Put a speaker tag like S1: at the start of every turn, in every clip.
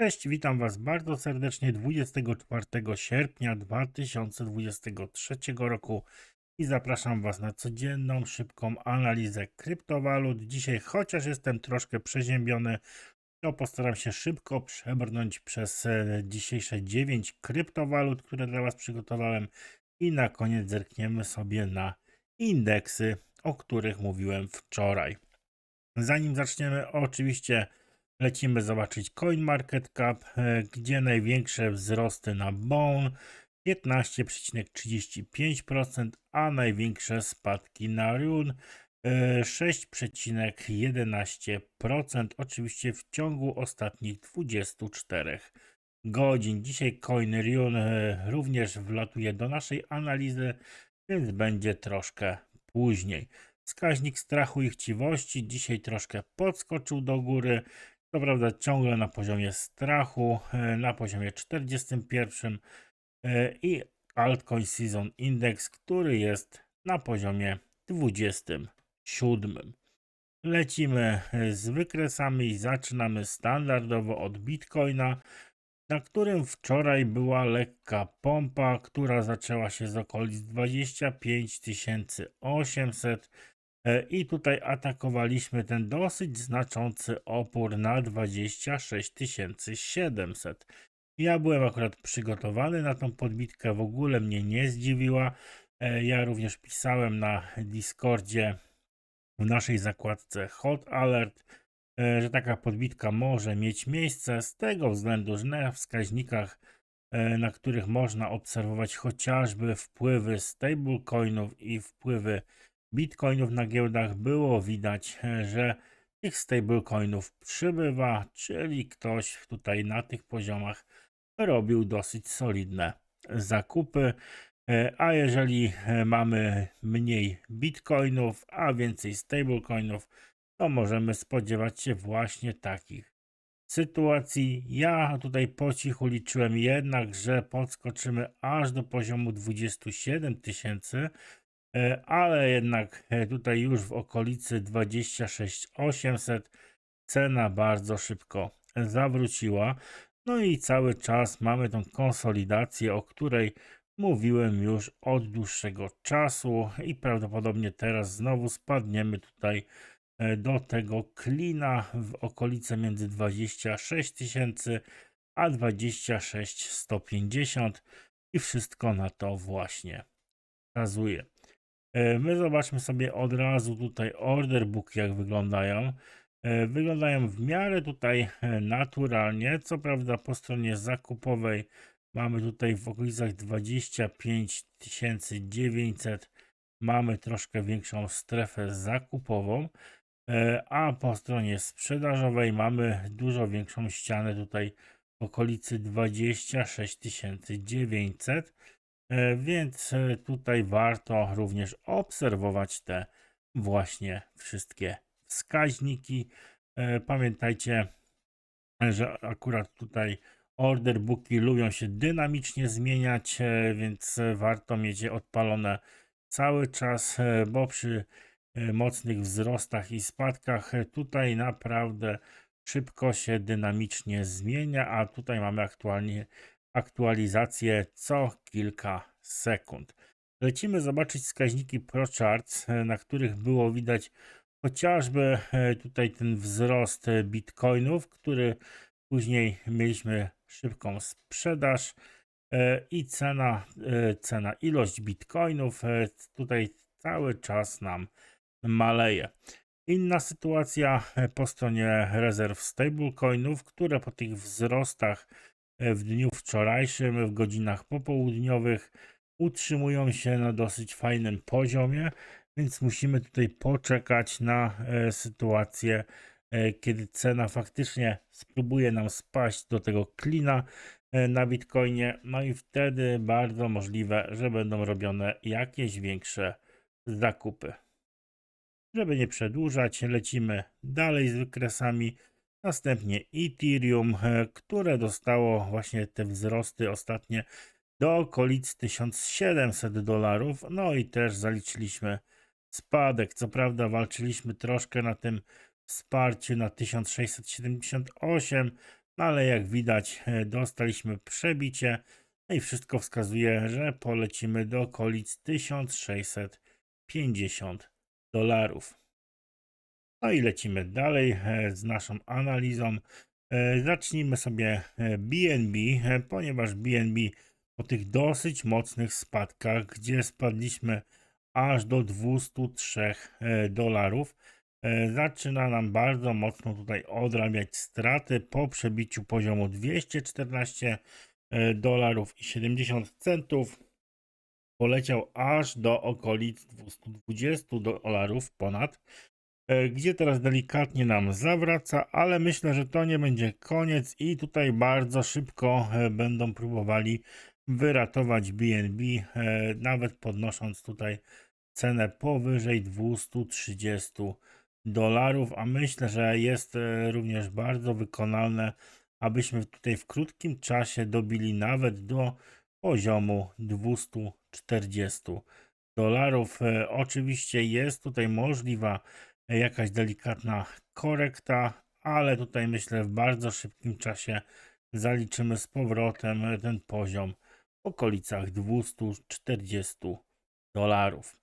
S1: Cześć, witam Was bardzo serdecznie 24 sierpnia 2023 roku i zapraszam Was na codzienną, szybką analizę kryptowalut. Dzisiaj, chociaż jestem troszkę przeziębiony, to postaram się szybko przebrnąć przez e, dzisiejsze 9 kryptowalut, które dla Was przygotowałem i na koniec zerkniemy sobie na indeksy, o których mówiłem wczoraj. Zanim zaczniemy, oczywiście lecimy zobaczyć CoinMarketCap, e, gdzie największe wzrosty na Bone 15,35%, a największe spadki na Rune e, 6,11%. Oczywiście w ciągu ostatnich 24 godzin. Dzisiaj Coin Rune e, również wlatuje do naszej analizy, więc będzie troszkę później. Wskaźnik strachu i chciwości dzisiaj troszkę podskoczył do góry. Co prawda ciągle na poziomie strachu, e, na poziomie 41 e, i Altcoin Season Index, który jest na poziomie 27. Lecimy e, z wykresami i zaczynamy standardowo od Bitcoina, na którym wczoraj była lekka pompa, która zaczęła się z okolic 25 800 E, I tutaj atakowaliśmy ten dosyć znaczący opór na 26 700. Ja byłem akurat przygotowany na tą podbitkę, w ogóle mnie nie zdziwiła. E, ja również pisałem na Discordzie w naszej zakładce Hot Alert, e, że taka podbitka może mieć miejsce z tego względu, że na wskaźnikach, na których można obserwować chociażby wpływy stablecoinów i wpływy bitcoinów na giełdach było widać, że tych stablecoinów przybywa, czyli ktoś tutaj na tych poziomach robił dosyć solidne zakupy. A jeżeli mamy mniej bitcoinów, a więcej stablecoinów, to możemy spodziewać się właśnie takich sytuacji. Ja tutaj po cichu liczyłem jednak, że podskoczymy aż do poziomu 27 tysięcy, ale jednak e, tutaj już w okolicy 26 800 cena bardzo szybko zawróciła. No i cały czas mamy tą konsolidację, o której mówiłem już od dłuższego czasu i prawdopodobnie teraz znowu spadniemy tutaj e, do tego klina w okolice między 26 tysięcy a 26 150 i wszystko na to właśnie wskazuje. E, my zobaczmy sobie od razu tutaj order book, jak wyglądają. E, wyglądają w miarę tutaj e, naturalnie. Co prawda po stronie zakupowej mamy tutaj w okolicach 25 900 mamy troszkę większą strefę zakupową, a po stronie sprzedażowej mamy dużo większą ścianę tutaj w okolicy 26 900. E, więc e, tutaj warto również obserwować te właśnie wszystkie wskaźniki. E, pamiętajcie, że akurat tutaj order booki lubią się dynamicznie zmieniać, więc warto mieć je odpalone cały czas, bo przy mocnych wzrostach i spadkach tutaj naprawdę szybko się dynamicznie zmienia, a tutaj mamy aktualnie aktualizację co kilka sekund. Lecimy zobaczyć wskaźniki ProCharts, e, na których było widać chociażby e, tutaj ten wzrost e, bitcoinów, który później mieliśmy szybką sprzedaż i cena, cena ilość bitcoinów tutaj cały czas nam maleje. Inna sytuacja po stronie rezerw stablecoinów, które po tych wzrostach E, w dniu wczorajszym, w godzinach popołudniowych utrzymują się na dosyć fajnym poziomie, więc musimy tutaj poczekać na e, sytuację, e, kiedy cena faktycznie spróbuje nam spaść do tego klina na Bitcoinie, no i wtedy bardzo możliwe, że będą robione jakieś większe zakupy. Żeby nie przedłużać, lecimy dalej z wykresami. Następnie Ethereum, e, które dostało właśnie te wzrosty ostatnie do okolic 1700 dolarów. No i też zaliczyliśmy spadek. Co prawda walczyliśmy troszkę na tym wsparciu na 1678, No ale jak widać, e, dostaliśmy przebicie. No i wszystko wskazuje, że polecimy do okolic 1650 dolarów. No i lecimy dalej e, z naszą analizą. E, Zacznijmy sobie BNB, e, ponieważ BNB po tych dosyć mocnych spadkach, gdzie spadliśmy aż do 203 e, dolarów, zaczyna nam bardzo mocno tutaj odrabiać straty po przebiciu poziomu 214 e, dolarów i 70 centów. Poleciał aż do okolic 220 dolarów ponad gdzie teraz delikatnie nam zawraca, ale myślę, że to nie będzie koniec i tutaj bardzo szybko e, będą próbowali wyratować BNB, e, nawet podnosząc tutaj cenę powyżej 230 dolarów, a myślę, że jest e, również bardzo wykonalne, abyśmy tutaj w krótkim czasie dobili nawet do poziomu 240 dolarów. E, Oczywiście jest tutaj możliwa jakaś delikatna korekta, ale tutaj myślę w bardzo szybkim czasie zaliczymy z powrotem ten poziom w okolicach 240 dolarów.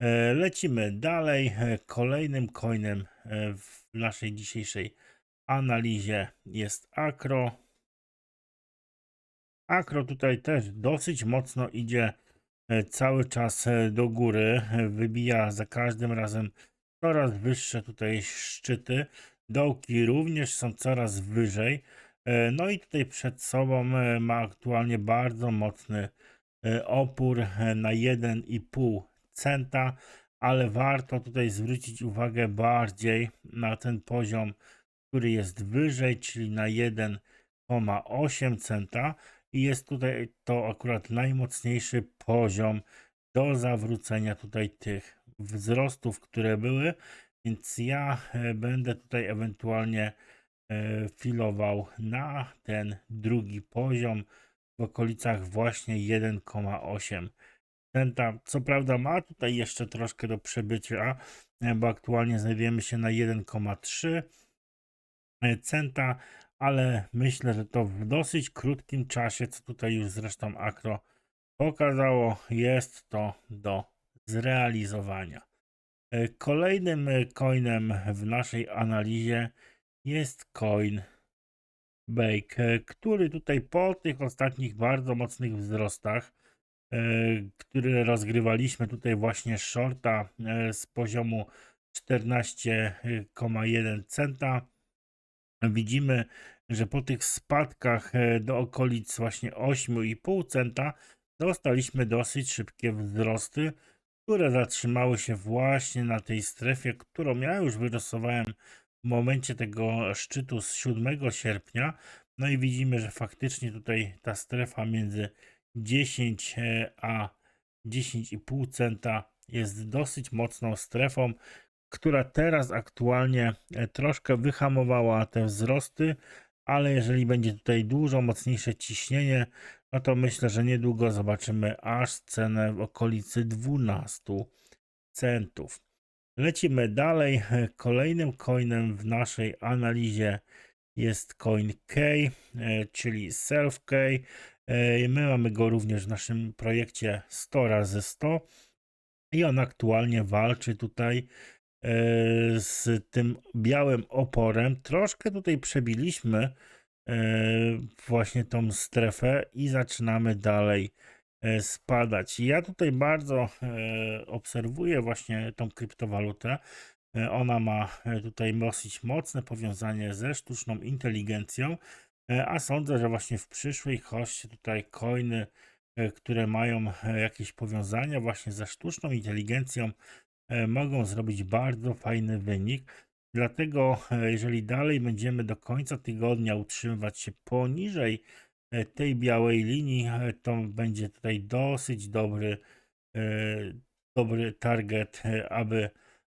S1: E, Lecimy dalej. E, Kolejnym coinem e, w naszej dzisiejszej analizie jest Akro. Akro tutaj też dosyć mocno idzie cały czas do góry. Wybija za każdym razem coraz wyższe tutaj szczyty. Dołki również są coraz wyżej. E, No i tutaj przed sobą e, ma aktualnie bardzo mocny e, opór na 1,5 centa, ale warto tutaj zwrócić uwagę bardziej na ten poziom, który jest wyżej, czyli na 1,8 centa i jest tutaj to akurat najmocniejszy poziom do zawrócenia tutaj tych wzrostów, które były, więc ja e, będę tutaj ewentualnie e, filował na ten drugi poziom w okolicach właśnie 1,8 centa. Co prawda ma tutaj jeszcze troszkę do przebycia, e, bo aktualnie znajdujemy się na 1,3 e, centa, ale myślę, że to w dosyć krótkim czasie, co tutaj już zresztą Akro pokazało, jest to do zrealizowania. E, Kolejnym coinem w naszej analizie jest coin Bake, e, który tutaj po tych ostatnich bardzo mocnych wzrostach, e, które rozgrywaliśmy tutaj właśnie shorta z poziomu 14,1 centa, widzimy, że po tych spadkach do okolic właśnie 8,5 centa dostaliśmy dosyć szybkie wzrosty, które zatrzymały się właśnie na tej strefie, którą ja już wyrysowałem w momencie tego szczytu z 7 sierpnia. No i widzimy, że faktycznie tutaj ta strefa między 10 e, a 10,5 centa jest dosyć mocną strefą, która teraz aktualnie e, troszkę wyhamowała te wzrosty, ale jeżeli będzie tutaj dużo mocniejsze ciśnienie, no to myślę, że niedługo zobaczymy aż cenę w okolicy 12 centów. Lecimy dalej. Kolejnym coinem w naszej analizie jest coin K, e, czyli Self K. E, My mamy go również w naszym projekcie 100 razy 100 i on aktualnie walczy tutaj e, z tym białym oporem. Troszkę tutaj przebiliśmy właśnie tą strefę i zaczynamy dalej e, spadać. Ja tutaj bardzo e, obserwuję właśnie tą kryptowalutę. E, Ona ma e, tutaj dosyć mocne powiązanie ze sztuczną inteligencją, e, a sądzę, że właśnie w przyszłej hoście tutaj coiny, e, które mają e, jakieś powiązania właśnie ze sztuczną inteligencją, e, mogą zrobić bardzo fajny wynik. Dlatego, e, jeżeli dalej będziemy do końca tygodnia utrzymywać się poniżej e, tej białej linii, e, to będzie tutaj dosyć dobry, dobry target, aby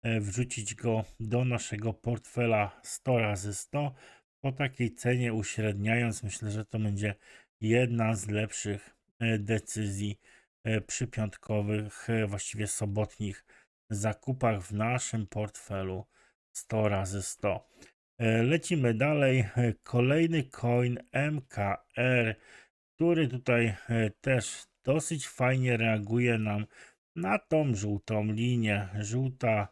S1: wrzucić go do naszego portfela 100 razy 100 po takiej cenie uśredniając. Myślę, że to będzie jedna z lepszych decyzji przy piątkowych, właściwie sobotnich zakupach w naszym portfelu 100 razy 100. E, Lecimy dalej. E, Kolejny coin MKR, który tutaj e, też dosyć fajnie reaguje nam na tą żółtą linię. Żółta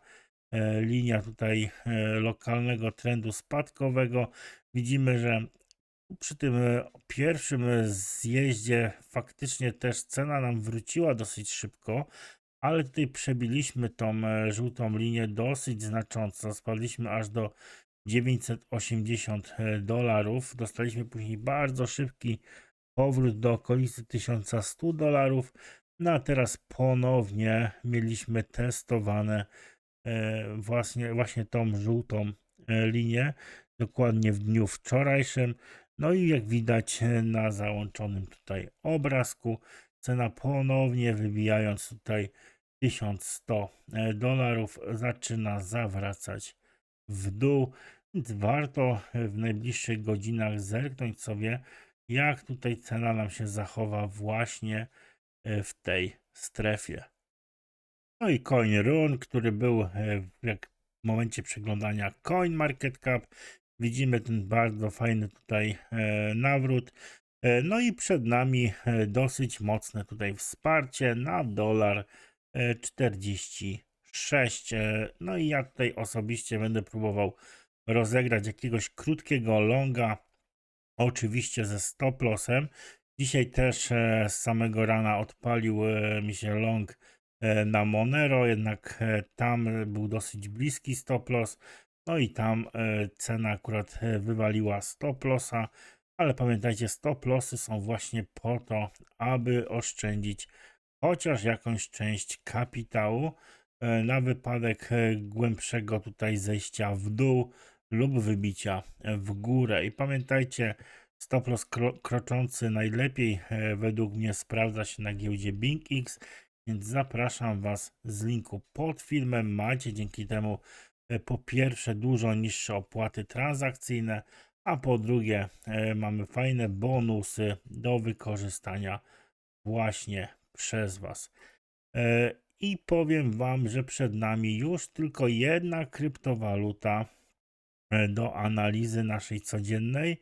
S1: linia tutaj lokalnego trendu spadkowego. Widzimy, że przy tym pierwszym zjeździe faktycznie też cena nam wróciła dosyć szybko, ale tutaj przebiliśmy tą e, żółtą linię dosyć znacząco. Spadliśmy aż do 980 dolarów. Dostaliśmy później bardzo szybki powrót do okolicy 1100 dolarów. No a teraz ponownie mieliśmy testowane e, właśnie, właśnie tą żółtą e, linię, dokładnie w dniu wczorajszym. No i jak widać e, na załączonym tutaj obrazku, cena ponownie wybijając tutaj 1100 e, dolarów zaczyna zawracać w dół. Więc warto e, w najbliższych godzinach zerknąć sobie, jak tutaj cena nam się zachowa właśnie e, w tej strefie. No i Coin Run, który był w momencie przeglądania Coin Market Cap. Widzimy ten bardzo fajny tutaj nawrót. E, No i przed nami e, dosyć mocne tutaj wsparcie na dolar e, 46. E, No i ja tutaj osobiście będę próbował rozegrać jakiegoś krótkiego longa, oczywiście ze stop lossem. Dzisiaj też z samego rana odpalił mi się long na Monero, jednak tam był dosyć bliski stop loss. No i tam cena akurat wywaliła stop lossa, ale pamiętajcie, stop lossy są właśnie po to, aby oszczędzić chociaż jakąś część kapitału e, na wypadek e, głębszego tutaj zejścia w dół lub wybicia e, w górę. I pamiętajcie, stop loss kro kroczący najlepiej według mnie sprawdza się na giełdzie BingX, więc zapraszam Was z linku pod filmem. Macie dzięki temu po pierwsze dużo niższe opłaty transakcyjne, a po drugie e, mamy fajne bonusy do wykorzystania właśnie przez Was. E, I powiem Wam, że przed nami już tylko jedna kryptowaluta e, do analizy naszej codziennej.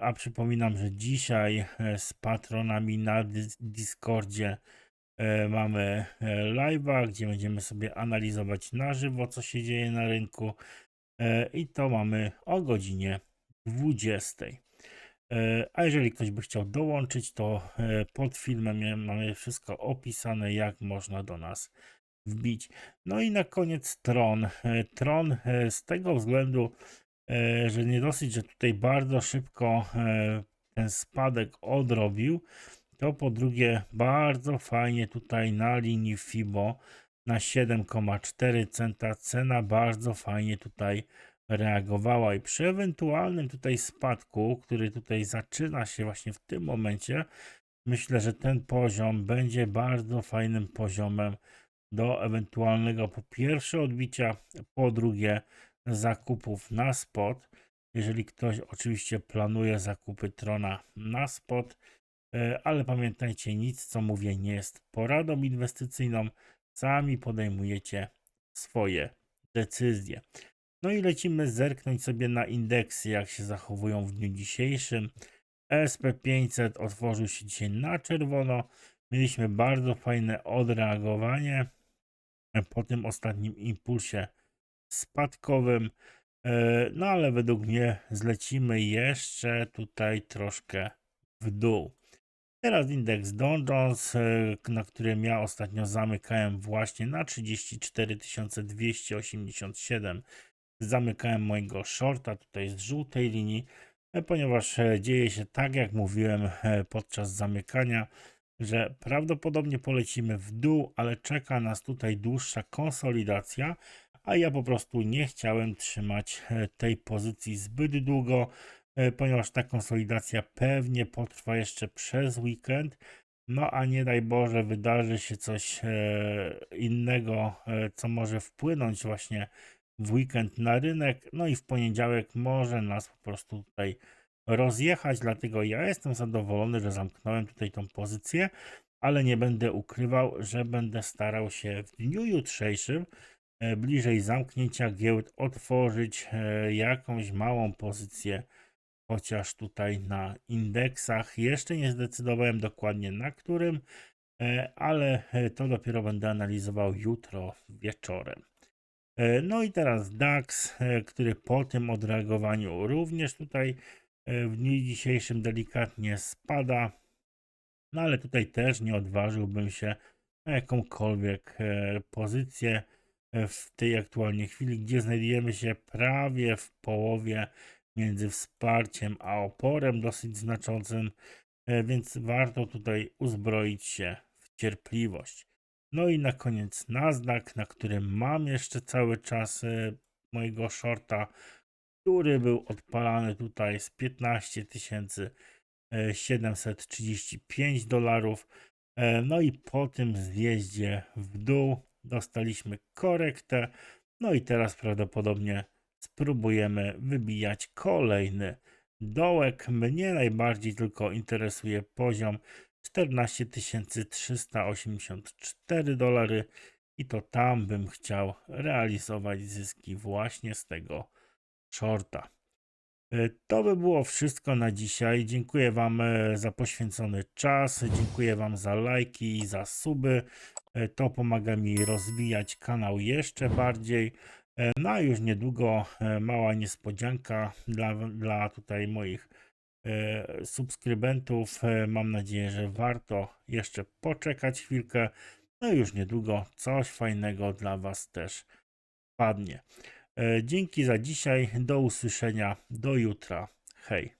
S1: A przypominam, że dzisiaj z patronami na Dis- Discordzie mamy live'a, gdzie będziemy sobie analizować na żywo, co się dzieje na rynku. I to mamy o godzinie 20. E, A jeżeli ktoś by chciał dołączyć, to e, pod filmem mamy wszystko opisane, jak można do nas wbić. No i na koniec Tron. E, Tron z tego względu, że nie dosyć, że tutaj bardzo szybko ten spadek odrobił, to po drugie bardzo fajnie tutaj na linii FIBO na 7,4 centa cena bardzo fajnie tutaj reagowała i przy ewentualnym tutaj spadku, który tutaj zaczyna się właśnie w tym momencie, myślę, że ten poziom będzie bardzo fajnym poziomem do ewentualnego po pierwsze odbicia, po drugie zakupów na spot. Jeżeli ktoś oczywiście planuje zakupy Trona na spot, e, ale pamiętajcie, nic co mówię nie jest poradą inwestycyjną, sami podejmujecie swoje decyzje. No i lecimy zerknąć sobie na indeksy, jak się zachowują w dniu dzisiejszym. SP500 otworzył się dzisiaj na czerwono. Mieliśmy bardzo fajne odreagowanie po tym ostatnim impulsie spadkowym. E, No ale według mnie zlecimy jeszcze tutaj troszkę w dół. Teraz indeks Dow Jones, e, na którym ja ostatnio zamykałem właśnie na 34 287. Zamykałem mojego shorta tutaj z żółtej linii, e, ponieważ e, dzieje się tak, jak mówiłem e, podczas zamykania, że prawdopodobnie polecimy w dół, ale czeka nas tutaj dłuższa konsolidacja, a ja po prostu nie chciałem trzymać tej pozycji zbyt długo, ponieważ ta konsolidacja pewnie potrwa jeszcze przez weekend. No a nie daj Boże, wydarzy się coś innego, co może wpłynąć właśnie w weekend na rynek. No i w poniedziałek może nas po prostu tutaj rozjechać. Dlatego ja jestem zadowolony, że zamknąłem tutaj tą pozycję, ale nie będę ukrywał, że będę starał się w dniu jutrzejszym e, bliżej zamknięcia giełd otworzyć e, jakąś małą pozycję, chociaż tutaj na indeksach. Jeszcze nie zdecydowałem dokładnie na którym, e, ale to dopiero będę analizował jutro wieczorem. E, No i teraz DAX, e, który po tym odreagowaniu również tutaj e, w dniu dzisiejszym delikatnie spada. No ale tutaj też nie odważyłbym się na jakąkolwiek pozycję w tej aktualnej chwili, gdzie znajdujemy się prawie w połowie między wsparciem a oporem dosyć znaczącym, więc warto tutaj uzbroić się w cierpliwość. No i na koniec Nasdaq, na którym mam jeszcze cały czas mojego shorta, który był odpalany tutaj z 15 tysięcy e, 735 dolarów. E, No i po tym zjeździe w dół dostaliśmy korektę. No i teraz prawdopodobnie spróbujemy wybijać kolejny dołek. Mnie najbardziej tylko interesuje poziom 14 384 dolary i to tam bym chciał realizować zyski właśnie z tego shorta. E, To by było wszystko na dzisiaj. Dziękuję Wam e, za poświęcony czas. Dziękuję Wam za lajki i za suby. E, To pomaga mi rozwijać kanał jeszcze bardziej. No a już niedługo mała niespodzianka dla, dla tutaj moich subskrybentów. E, Mam nadzieję, że warto jeszcze poczekać chwilkę. No już niedługo coś fajnego dla Was też padnie. E, Dzięki za dzisiaj. Do usłyszenia. Do jutra. Hej.